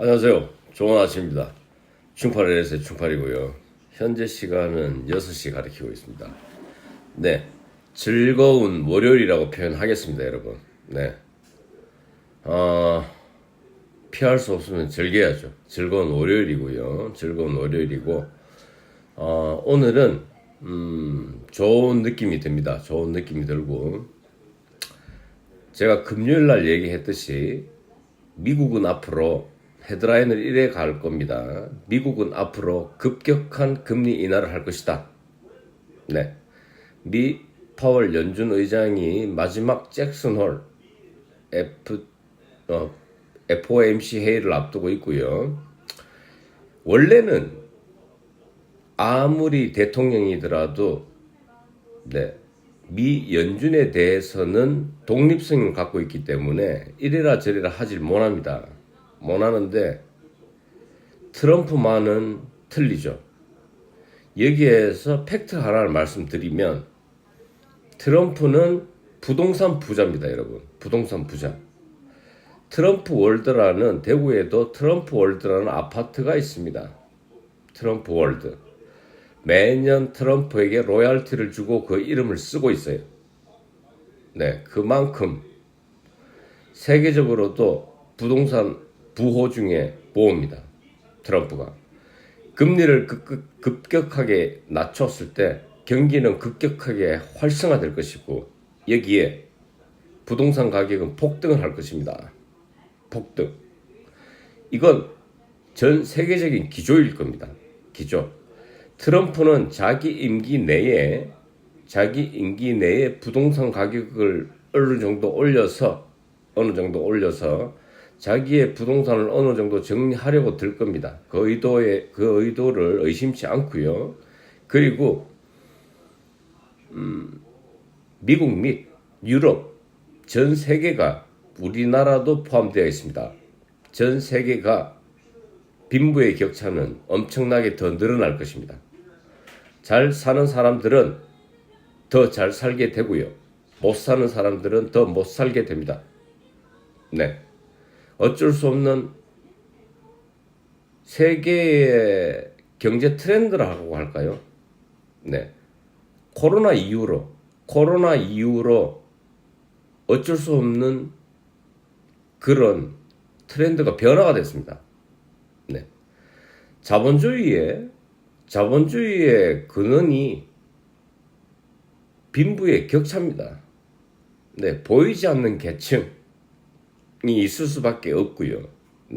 안녕하세요. 좋은 아침입니다. 충팔에서 충팔이고요. 현재 시간은 6시 가리키고 있습니다. 네. 즐거운 월요일이라고 표현하겠습니다, 여러분. 네. 어, 피할 수 없으면 즐겨야죠. 즐거운 월요일이고요. 즐거운 월요일이고, 어, 오늘은, 음, 좋은 느낌이 듭니다. 좋은 느낌이 들고, 제가 금요일 날 얘기했듯이, 미국은 앞으로 헤드라인을 이래 갈 겁니다. 미국은 앞으로 급격한 금리 인하를 할 것이다. 네. 미 파월 연준 의장이 마지막 잭슨 홀 F, 어, FOMC 회의를 앞두고 있고요. 원래는 아무리 대통령이더라도 네, 미 연준에 대해서는 독립성을 갖고 있기 때문에 이래라 저래라 하질 못합니다. 못하는데 트럼프만은 틀리죠. 여기에서 팩트 하나를 말씀드리면 트럼프는 부동산 부자입니다, 여러분. 부동산 부자. 트럼프 월드라는 대구에도 트럼프 월드라는 아파트가 있습니다. 트럼프 월드. 매년 트럼프에게 로얄티를 주고 그 이름을 쓰고 있어요. 네, 그만큼 세계적으로도 부동산 부호 중에 보호입니다. 트럼프가. 금리를 급, 급격하게 낮췄을 때 경기는 급격하게 활성화될 것이고 여기에 부동산 가격은 폭등을 할 것입니다. 폭등. 이건 전 세계적인 기조일 겁니다. 기조. 트럼프는 자기 임기 내에 자기 임기 내에 부동산 가격을 어느 정도 올려서 어느 정도 올려서 자기의 부동산을 어느 정도 정리하려고 들 겁니다. 그 의도에 그 의도를 의심치 않고요. 그리고 음, 미국 및 유럽 전 세계가 우리나라도 포함되어 있습니다. 전 세계가 빈부의 격차는 엄청나게 더 늘어날 것입니다. 잘 사는 사람들은 더 잘 살게 되고요. 못 사는 사람들은 더 못 살게 됩니다. 네. 어쩔 수 없는 세계의 경제 트렌드라고 할까요? 네. 코로나 이후로, 코로나 이후로 어쩔 수 없는 그런 트렌드가 변화가 됐습니다. 네. 자본주의의, 자본주의의 근원이 빈부의 격차입니다. 네. 보이지 않는 계층이 있을 수밖에 없고요.